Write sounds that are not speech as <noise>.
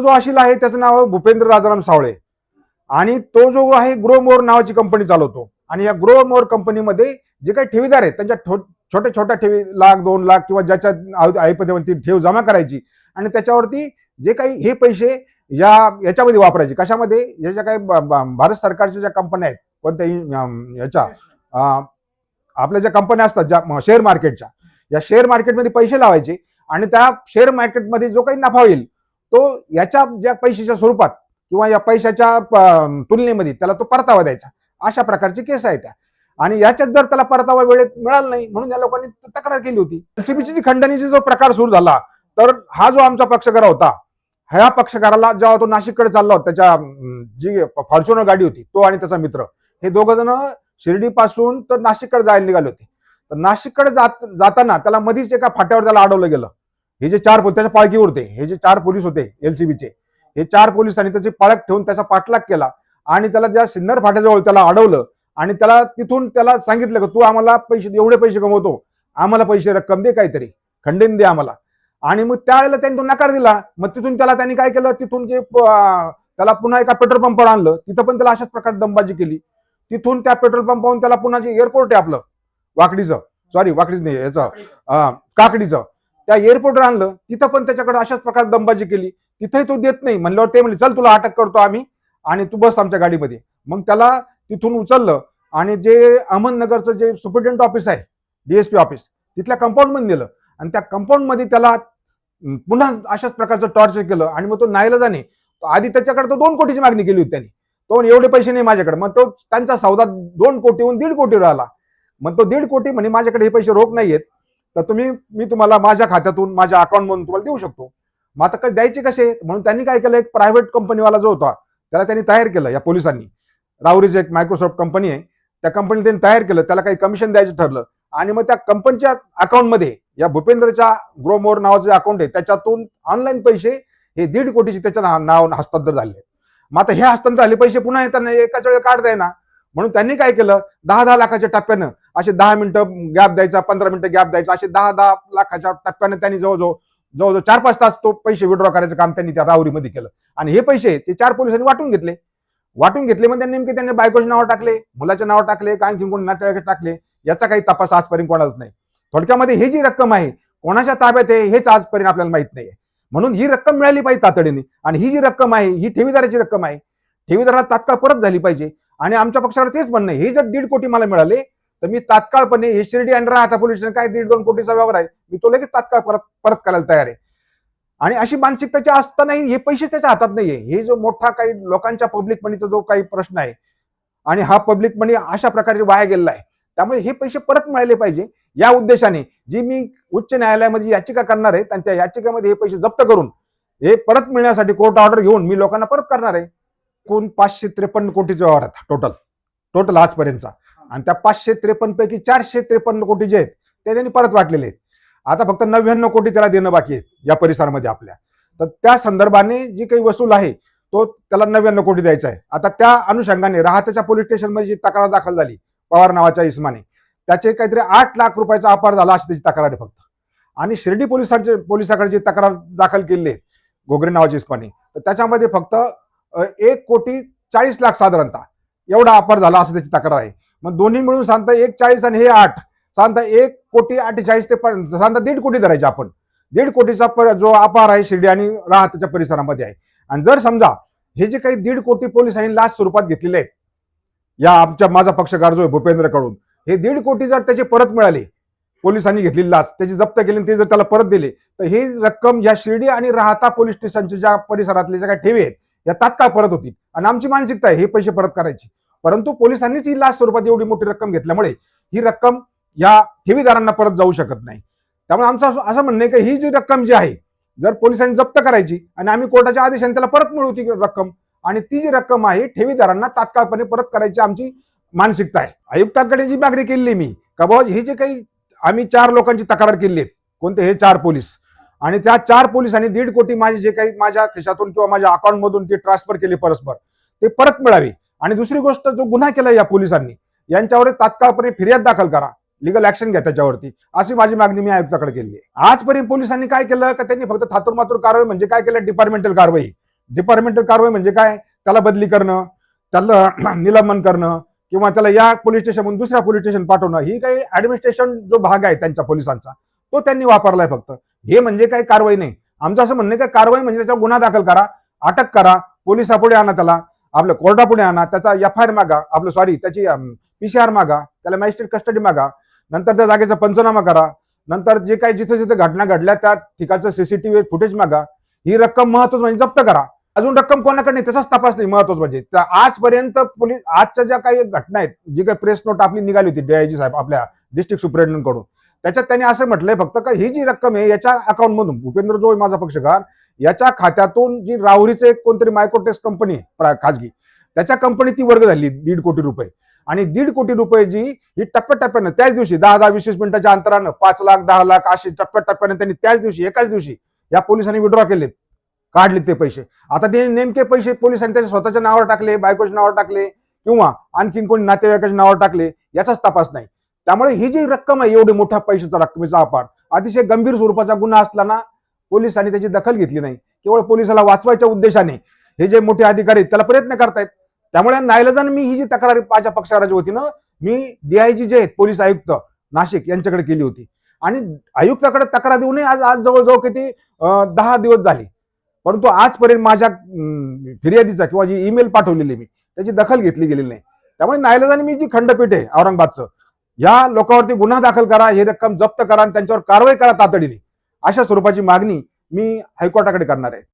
जो अशील आहे त्याचं नाव भूपेंद्र राजाराम सावळे. आणि तो जो आहे ग्रो मोर नावाची कंपनी चालवतो. आणि या ग्रो मोर कंपनीमध्ये जे काही ठेवीदार आहेत त्यांच्या ठो- छोट्या छोट्या ठेवी लाख दोन लाख किंवा ज्याच्या ऐपतीवरती ठेव जमा करायची. आणि त्याच्यावरती जे काही हे पैसे या याच्यामध्ये वापरायचे. कशामध्ये? या ज्या काही भारत सरकारच्या ज्या कंपन्या आहेत कोणत्याही याच्या आपल्या ज्या कंपन्या असतात ज्या शेअर मार्केटच्या या शेअर मार्केटमध्ये पैसे लावायचे. आणि त्या शेअर मार्केटमध्ये जो काही नफा होईल तो याच्या ज्या पैशाच्या स्वरूपात किंवा या पैशाच्या तुलनेमध्ये त्याला तो परतावा द्यायचा. अशा प्रकारची केस आहे त्या. आणि याच्यात जर त्याला परतावा वेळेत मिळाला नाही म्हणून या लोकांनी तक्रार केली होती. एलसीबीची खंडणीचा जो प्रकार सुरू झाला तर हा जो आमचा पक्षकार होता ह्या पक्षकाराला जेव्हा तो नाशिककडे चालला होता त्याच्या जी फॉर्च्युनर गाडी होती तो आणि त्याचा मित्र हे दोघ जण शिर्डीपासून तर नाशिककडे जायला निघाले होते. तर नाशिककडे जात जाताना त्याला मधीच एका फाट्यावर त्याला अडवलं गेलं. हे जे चार त्याच्या पाळकीवर होते हे जे चार पोलीस होते एलसीबीचे हे चार पोलिसांनी त्याची पाळक ठेवून त्याचा पाठलाग केला आणि त्याला ज्या सिन्नर फाट्याजवळ त्याला अडवलं आणि त्याला तिथून त्याला सांगितलं की तू आम्हाला पैसे एवढे पैसे कमवतो. आम्हाला पैसे रक्कम दे काहीतरी. खंडन दे आम्हाला. आणि मग त्यावेळेला त्यांनी तो नकार दिला. मग तिथून त्याला त्यांनी काय केलं? तिथून जे त्याला पुन्हा एका पेट्रोल पंपावर आणलं. तिथं पण त्याला अशाच प्रकारे दमबाजी केली. तिथून त्या पेट्रोल पंपावरून त्याला पुन्हा जे एअरपोर्ट आहे आपलं वाकडीचं. सॉरी वाकडीच नाही याचं काकडीचं. त्या एअरपोर्टवर आणलं तिथं पण त्याच्याकडे अशाच प्रकारे दमबाजी केली. तिथेही तो देत नाही. म्हणल्यावर ते म्हणले चल तुला अटक करतो आम्ही आणि तू बस आमच्या गाडीमध्ये. मग त्याला तिथून उचललं आणि जे अहमदनगरचं जे सुप्रिटेंडंट ऑफिस आहे डीएसपी ऑफिस तिथल्या कंपाऊंडमध्ये नेलं. आणि त्या कंपाऊंडमध्ये त्याला पुन्हा अशाच प्रकारचं टॉर्चर केलं आणि मग तो नाहीला जाणे. आधी त्याच्याकडे तो दोन कोटीची मागणी केली होती त्यांनी. तो एवढे पैसे नाही माझ्याकडे. मग तो त्यांचा सौदा दोन कोटीहून दीड कोटीवर आला. मग तो दीड कोटी म्हणे माझ्याकडे हे पैसे रोख नाहीयेत. तर तुम्ही मी तुम्हाला माझ्या खात्यातून माझ्या अकाउंटमधून तुम्हाला देऊ शकतो. मग आता काय द्यायचे कसे? म्हणून त्यांनी काय केलं? एक प्रायव्हेट कंपनीवाला जो होता त्याला त्यांनी तयार केलं या पोलिसांनी. राहुरीचं एक मायक्रोसॉफ्ट कंपनी आहे. त्या कंपनीने त्यांनी तयार केलं त्याला काही कमिशन द्यायचं ठरलं. आणि मग त्या कंपनीच्या अकाउंटमध्ये या भूपेंद्रच्या ग्रोमोर नावाचं जे अकाउंट आहे त्याच्यातून ऑनलाईन पैसे हे दीड कोटीचे त्याच्या नाव हस्तांतर झाले. मग आता हे हस्तांतर झाले पैसे पुन्हा येताना एकाच वेळेला काढता येणार. म्हणून त्यांनी काय केलं? दहा दहा लाखाच्या टप्प्यानं असे दहा मिनिटं गॅप द्यायचा पंधरा मिनिटं गॅप द्यायचा असे दहा दहा लाखाच्या टप्प्यानं त्यांनी जवळजवळ जवळजवळ चार पाच तास तो पैसे विड्रॉ करायचं काम त्यांनी त्या राहुरीमध्ये केलं. आणि हे पैसे ते चार पोलिसांनी वाटून घेतले. वाटून घेतले म्हणजे त्यांनी नेमके त्यांनी बायकोचे नाव टाकले मुलाचे नाव टाकले काय आणखी कोण नातेवाईक टाकले याचा काही तपास आजपर्यंत कोणाच नाही. थोडक्यामध्ये ही जी रक्कम आहे कोणाच्या ताब्यात आहे हेच आजपर्यंत आपल्याला माहीत नाहीये. म्हणून ही रक्कम मिळाली पाहिजे तातडीने. आणि ही जी रक्कम आहे ही ठेवीदाराची रक्कम आहे ठेवीदाराला तात्काळ परत झाली पाहिजे. आणि आमच्या पक्षावर तेच म्हणणं हे जर दीड कोटी मला मिळाले तर मी तात्काळपणे हे शिर्डी आणि राहता पोलीस स्टेशन काय दीड दोन कोटीचा व्यवहार आहे मी तो लगेच तात्काळ परत परत करायला तयार आहे. आणि अशी मानसिकताची असतानाही हे पैसे त्याच्या हातात नाहीये. हे जो मोठा काही लोकांच्या पब्लिक मनीचा जो काही प्रश्न आहे आणि हा पब्लिक मनी अशा प्रकारे वाया गेलेला आहे. त्यामुळे हे पैसे परत मिळाले पाहिजे या उद्देशाने. जी मी उच्च न्यायालयामध्ये याचिका करणार आहे आणि त्या याचिकेमध्ये हे पैसे जप्त करून हे परत मिळण्यासाठी कोर्ट ऑर्डर घेऊन मी लोकांना परत करणार आहे. कोण पाचशे त्रेपन्न कोटीचा व्यवहार आहेत टोटल टोटल आजपर्यंतचा. आणि त्या पाचशे त्रेपन्न पैकी चारशे त्रेपन्न कोटी जे आहेत ते त्यांनी परत वाटलेले आहेत. आता फक्त नव्याण्णव कोटी त्याला देणं बाकी आहेत या परिसरामध्ये आपल्या. तर त्या संदर्भाने जी काही वसूल आहे तो त्याला नव्याण्णव कोटी द्यायचा आहे. आता त्या अनुषंगाने राहत्याच्या पोलीस स्टेशनमध्ये जी तक्रार दाखल झाली पवार नावाच्या इस्माने त्याचे काहीतरी आठ लाख रुपयाचा अपार झाला अशी त्याची तक्रार आहे फक्त. आणि शिर्डी पोलिसांचे पोलिसाकडे जी तक्रार दाखल केली आहे घोगरे नावाच्या इस्माने तर त्याच्यामध्ये फक्त एक कोटी चाळीस लाख साधारणतः. एवढा अपार झाला असं त्याची तक्रार आहे. मग दोन्ही मिळून सांगता एक चाळीस आणि हे आठ सांगता एक कोटी अठ्ठेचाळीस ते सांगता दीड कोटी धरायचे आपण. दीड कोटीचा प- जो अपार आहे शिर्डी आणि राहताच्या परिसरामध्ये आहे. आणि जर समजा हे जे काही दीड कोटी पोलिसांनी लाच स्वरूपात घेतलेले आहेत या आमच्या माझा पक्षकार जो आहे भूपेंद्रकडून हे दीड कोटी जर त्याचे परत मिळाले पोलिसांनी घेतलेली लाच त्याची जप्त केली आणि ते जर त्याला परत दिले तर ही रक्कम या शिर्डी आणि राहता पोलीस स्टेशनच्या ज्या परिसरातले ज्या काही ठेवी आहेत या तात्काळ परत होतील आणि आमची मानसिकता आहे हे पैसे परत करायची. परंतु पोलिसांनीच ही लाच स्वरूपात एवढी मोठी रक्कम घेतल्यामुळे ही रक्कम या ठेवीदारांना परत जाऊ शकत नाही. त्यामुळे आमचं असं- म्हणणं आहे की ही जी रक्कम जी आहे जर पोलिसांनी जप्त करायची आणि आम्ही कोर्टाच्या आदेशाने त्याला परत मिळवू ती रक्कम आणि ती जी रक्कम आहे ठेवीदारांना तात्काळपणे परत करायची आमची मानसिकता आहे. आयुक्तांकडे जी मागणी केली मी का बाबा हे जे काही आम्ही चार लोकांची तक्रार केली आहे कोणते? हे चार पोलीस. आणि त्या चार पोलिसांनी दीड कोटी माझे जे काही माझ्या खिशातून किंवा माझ्या अकाउंट मधून ट्रान्सफर केली परस्पर ते परत मिळावी. आणि दुसरी गोष्ट जो गुन्हा केला या पोलिसांनी यांच्यावर तात्काळपणे फिर्याद दाखल करा. लिगल ऍक्शन घ्या त्याच्यावरती. अशी माझी मागणी मी आयुक्ताकडे केली आहे. आजपर्यंत पोलिसांनी काय केलं का त्यांनी फक्त थातूर मातूर कारवाई म्हणजे काय केलं? डिपार्टमेंटल कारवाई. डिपार्टमेंटल कारवाई म्हणजे काय? त्याला बदली करणं त्याला <clears throat> निलंबन करणं किंवा त्याला या पोलीस स्टेशनमधून दुसऱ्या पोलीस स्टेशन पाठवणं. ही काही ऍडमिनिस्ट्रेशन जो भाग आहे त्यांच्या पोलिसांचा तो त्यांनी वापरलाय फक्त. हे म्हणजे काय कारवाई नाही. आमचं असं म्हणणं काय कारवाई म्हणजे त्याच्यावर गुन्हा दाखल करा अटक करा पोलिसापुढे आणा त्याला आपल्या कोर्टापुढे आणा त्याचा एफ आय आर मागा आपलं सॉरी त्याची पीसीआर मागा त्याला मॅजिस्ट्रेट कस्टडी मागा नंतर त्या जागेचा पंचनामा करा नंतर जे काही जिथे जिथे घटना घडल्या त्या ठिकाणचं सीसीटीव्ही फुटेज मागा ही रक्कम महत्वाची म्हणजे जप्त करा. अजून रक्कम कोणाकडे नाही तसाच तपास नाही महत्वाचं म्हणजे. त्या आजपर्यंत पोलीस आजच्या ज्या काही घटना आहेत जी काही प्रेस नोट आपली निघाली होती डीआयजी साहेब आपल्या डिस्ट्रिक्ट सुप्रिटेंडंटकडून त्याच्यात त्यांनी असं म्हटलंय फक्त का ही जी रक्कम आहे याच्या अकाउंटमधून भूपेंद्र जो माझा पक्षकार याच्या खात्यातून जी राहुरीचे एक कोणतरी मायक्रोटेक्स कंपनी आहे खाजगी त्याच्या कंपनी ती वर्ग झाली दीड कोटी रुपये. आणि दीड कोटी रुपये जी ही टप्प्याटप्प्यानं त्याच दिवशी दहा दहा वीस वीस मिनिटाच्या अंतरानं पाच लाख दहा लाख असे टप्प्याटप्प्यानं त्यांनी त्याच दिवशी एकाच दिवशी या पोलिसांनी विड्रॉ केलेत. काढले ते पैसे. आता ते नेमके पैसे पोलिसांनी त्याच्या स्वतःच्या नावावर टाकले बायकोच्या नावावर टाकले किंवा आणखीन कोणी नातेवाईकाच्या नावावर टाकले याचाच तपास नाही. त्यामुळे ही जी रक्कम आहे एवढी मोठ्या पैशाचा रकमेचा अपार अतिशय गंभीर स्वरूपाचा गुन्हा असताना पोलिसांनी त्याची दखल घेतली नाही. केवळ पोलिसाला वाचवायच्या उद्देशाने हे जे मोठे अधिकारी आहेत त्याला प्रयत्न करतायत. त्यामुळे नायलजान मी ही जी तक्रार माझ्या पक्षकाराच्या वतीनं मी डीआयजी जे आहेत पोलीस आयुक्त नाशिक यांच्याकडे केली होती. आणि आयुक्ताकडे तक्रार देऊनही आज आज जवळजवळ किती दहा दिवस झाले. परंतु आजपर्यंत माझ्या फिर्यादीचा किंवा जी ईमेल पाठवलेली मी त्याची दखल घेतली गेलेली नाही. त्यामुळे नायलजाने मी जी खंडपीठ आहे औरंगाबादचं या लोकांवरती गुन्हा दाखल करा ही रक्कम जप्त करा आणि त्यांच्यावर कारवाई करा तातडीने. अशा स्वरूपाची मागणी मी हायकोर्टाकडे करणार आहे.